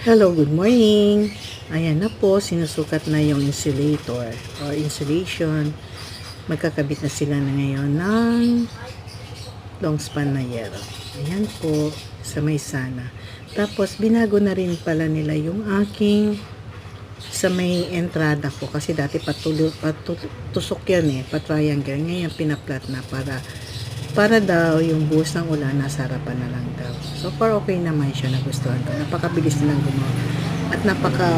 Hello, good morning. Ayan na po, sinusukat na yung insulator or insulation. Magkakabit na sila na ngayon ng long span na yero. Ayan po, sa may sana. Tapos, binago na rin pala nila yung aking sa may entrada ko kasi dati patulo, patusok yan eh, patriangle. Ngayon, pinaplat na para para daw yung buhos ng ulan nasa harapan na lang daw. So far okay naman siya, nagustuhan ko. Napakabilis nilang gumawa. At napaka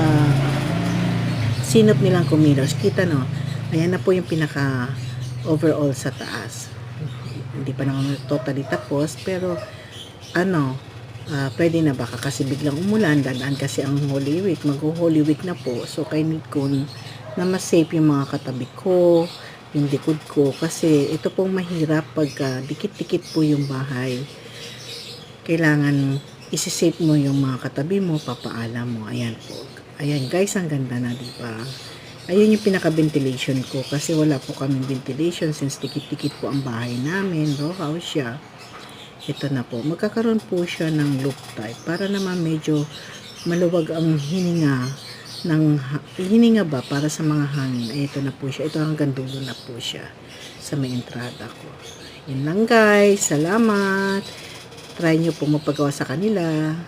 sinop nilang kumilos. Kita no, ayan na po yung pinaka overall sa taas. Hindi pa naman totally tapos, pero ano, ah, pwede na baka kasi biglang umulan, dadaan kasi ang Holy Week, mag-Holy Week na po. So, kay need ko na mas safe yung mga katabi ko, yung likod ko, kasi ito pong mahirap pagka dikit-dikit po yung bahay. Kailangan isi-safe mo yung mga katabi mo, papaalam mo. Ayan po. Ayan guys, ang ganda na, di ba? Ayun yung pinaka-ventilation ko kasi wala po kaming ventilation since dikit-dikit po ang bahay namin. Row house siya ito na po, magkakaroon po siya ng loop type para naman medyo maluwag ang hininga ng hininga ba para sa mga hangin. Ito na po siya. Ito hanggang dulo na po siya sa may entrada ko. Yun lang guys. Salamat. Try nyo po magpagawa sa kanila.